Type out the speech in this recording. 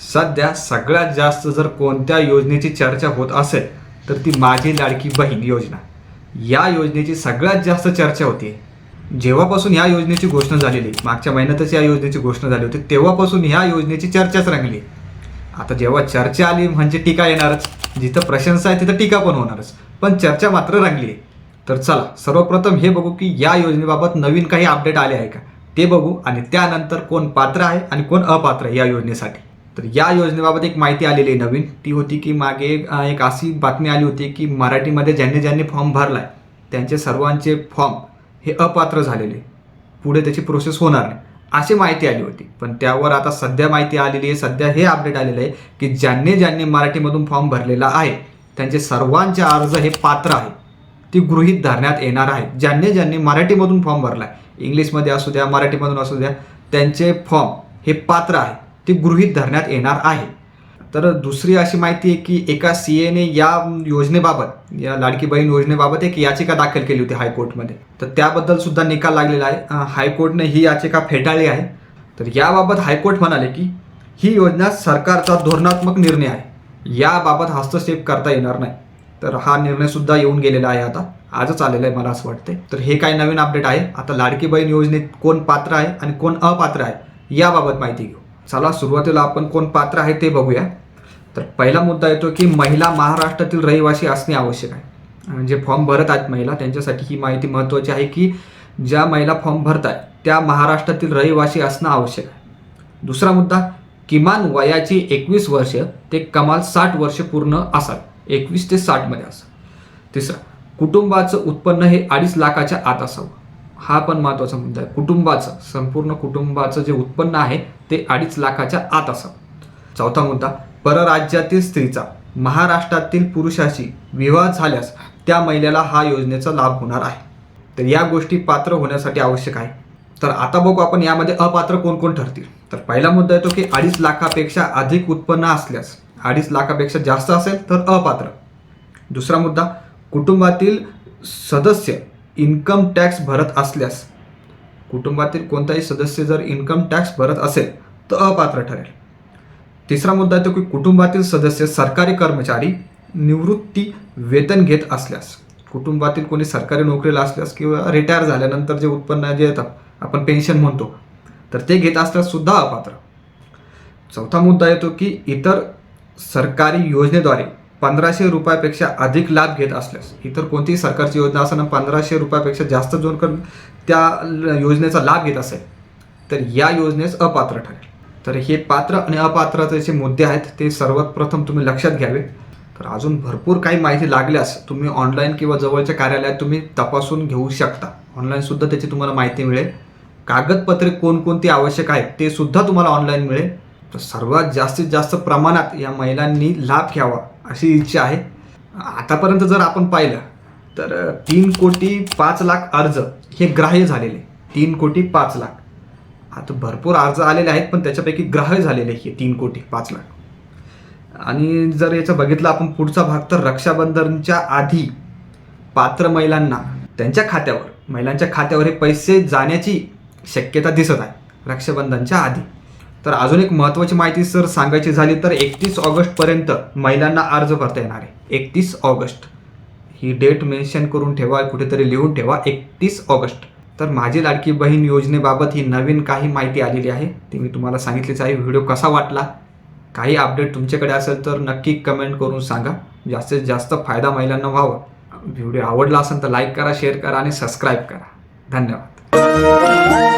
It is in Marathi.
सध्या सगळ्यात जास्त जर कोणत्या योजनेची चर्चा होत असेल तर ती माझी लाडकी बहीण योजना. या योजनेची सगळ्यात जास्त चर्चा होती. जेव्हापासून या योजनेची घोषणा झालेली मागच्या महिन्यातच या योजनेची घोषणा झाली होती तेव्हापासून ह्या योजनेची चर्चाच रंगली. आता जेव्हा चर्चा आली म्हणजे टीका येणारच. जिथं प्रशंसा आहे तिथं टीका पण होणारच. पण चर्चा मात्र रंगली. तर चला सर्वप्रथम हे बघू की या योजनेबाबत नवीन काही अपडेट आले आहे का? ते बघू आणि त्यानंतर कोण पात्र आहे आणि कोण अपात्र आहे या योजनेसाठी. तर या योजनेबाबत एक माहिती आलेली आहे नवीन. ती होती की मागे एक अशी बातमी आली होती की मराठीमध्ये ज्यांनी ज्यांनी फॉर्म भरला आहे त्यांचे सर्वांचे फॉर्म हे अपात्र झालेले. पुढे त्याची प्रोसेस होणार नाही अशी माहिती आली होती. पण त्यावर आता सध्या माहिती आलेली आहे सध्या हे अपडेट आलेलं आहे की ज्यांनी ज्यांनी मराठीमधून फॉर्म भरलेला आहे त्यांचे सर्वांचे अर्ज हे पात्र आहे. ती गृहीत धरण्यात येणार आहे. ज्यांनी ज्यांनी मराठीमधून फॉर्म भरला आहे इंग्लिशमध्ये असू द्या मराठीमधून असू द्या त्यांचे फॉर्म हे पात्र आहे. ते गृहीत धरण्यात येणार आहे. तर दुसरी अशी माहिती आहे की एका सी एने या योजनेबाबत या लाडकी बहीण योजनेबाबत एक याचिका दाखल केली होती हायकोर्टमध्ये. तर त्याबद्दल सुद्धा निकाल लागलेला आहे. हायकोर्टने ही याचिका फेटाळली आहे. तर याबाबत हायकोर्ट म्हणाले की ही योजना सरकारचा धोरणात्मक निर्णय आहे. याबाबत हस्तक्षेप करता येणार नाही. तर हा निर्णय सुद्धा येऊन गेलेला आहे आता. आजच आलेला आहे मला असं वाटते तर हे काय नवीन अपडेट आहे. आता लाडकी बहीण योजनेत कोण पात्र आहे आणि कोण अपात्र आहे याबाबत माहिती घेऊ. चला सुरुवातीला आपण कोण पात्र आहे ते बघूया. तर पहिला मुद्दा येतो की महिला महाराष्ट्रातील रहिवासी असणे आवश्यक आहे. म्हणजे फॉर्म भरत आहेत महिला त्यांच्यासाठी ही माहिती महत्त्वाची आहे की ज्या महिला फॉर्म भरत आहेत त्या महाराष्ट्रातील रहिवासी असणं आवश्यक आहे. दुसरा मुद्दा किमान वयाची एकवीस वर्ष ते कमाल साठ वर्ष पूर्ण असाल एकवीस ते साठमध्ये असावं तिसरा कुटुंबाचं उत्पन्न हे अडीच लाखाच्या आत असावं. हा पण महत्त्वाचा मुद्दा आहे. कुटुंबाचं संपूर्ण कुटुंबाचं जे उत्पन्न आहे ते अडीच लाखाच्या आत असावं चौथा मुद्दा परराज्यातील स्त्रीचा महाराष्ट्रातील पुरुषाशी विवाह झाल्यास त्या महिलेला हा योजनेचा लाभ होणार आहे. तर या गोष्टी पात्र होण्यासाठी आवश्यक आहे. तर आता बघू आपण यामध्ये अपात्र कोण कोण ठरतील. तर पहिला मुद्दा येतो की अडीच लाखापेक्षा अधिक उत्पन्न असल्यास अडीच लाखापेक्षा जास्त असेल तर अपात्र. दुसरा मुद्दा कुटुंबातील सदस्य इन्कम टॅक्स भरत असल्यास कुटुंबातील कोणताही सदस्य जर इन्कम टॅक्स भरत असेल तर अपात्र ठरेल. तिसरा मुद्दा येतो की कुटुंबातील सदस्य सरकारी कर्मचारी निवृत्ती वेतन घेत असल्यास कुटुंबातील कोणी सरकारी नोकरीला असल्यास किंवा रिटायर झाल्यानंतर जे उत्पन्न जे येतात आपण पेन्शन म्हणतो तर ते घेत असल्यास सुद्धा अपात्र. चौथा मुद्दा येतो की इतर सरकारी योजनेद्वारे पंधराशे रुपयापेक्षा अधिक लाभ घेत असल्यास इतर कोणतीही सरकारची योजना असताना पंधराशे रुपयापेक्षा जास्त जोन कर त्या योजनेचा लाभ घेत असेल तर या योजनेस अपात्र ठरेल. तर हे पात्र आणि अपात्रतेचे मुद्दे आहेत ते सर्वात प्रथम तुम्ही लक्षात घ्यावे. तर अजून भरपूर काही माहिती लागल्यास तुम्ही ऑनलाईन किंवा जवळच्या कार्यालयात तुम्ही तपासून घेऊ शकता. ऑनलाईनसुद्धा त्याची तुम्हाला माहिती मिळेल. कागदपत्रे कोणकोणती आवश्यक आहेत ते सुद्धा तुम्हाला ऑनलाईन मिळेल. तर सर्वात जास्तीत जास्त प्रमाणात या महिलांनी लाभ घ्यावा. अशी इच्छा आहे. आतापर्यंत जर आपण पाहिलं तर तीन कोटी पाच लाख अर्ज हे ग्राह्य झालेले. तीन कोटी पाच लाख. आता भरपूर अर्ज आलेले आहेत पण त्याच्यापैकी ग्राह्य झालेले हे तीन कोटी पाच लाख. आणि जर याचं बघितलं आपण पुढचा भाग तर रक्षाबंधनच्या आधी पात्र महिलांना त्यांच्या खात्यावर महिलांच्या खात्यावर हे पैसे जाण्याची शक्यता दिसत आहे रक्षाबंधनच्या आधी. तर अजून एक महत्त्वाची माहिती सर सांगायची झाली तर एकतीस ऑगस्टपर्यंत महिलांना अर्ज भरता येणार आहे. एकतीस ऑगस्ट. ही डेट मेन्शन करून ठेवा कुठेतरी लिहून ठेवा. एकतीस ऑगस्ट. तर माझी लाडकी बहीण योजनेबाबत ही नवीन काही माहिती आलेली आहे. ती मी तुम्हाला सांगितलीच आहे. व्हिडिओ कसा वाटला? काही अपडेट तुमच्याकडे असेल तर नक्की कमेंट करून सांगा. जास्तीत जास्त फायदा महिलांना व्हावा. व्हिडिओ आवडला असेल तर लाईक करा शेअर करा आणि सबस्क्राईब करा. धन्यवाद.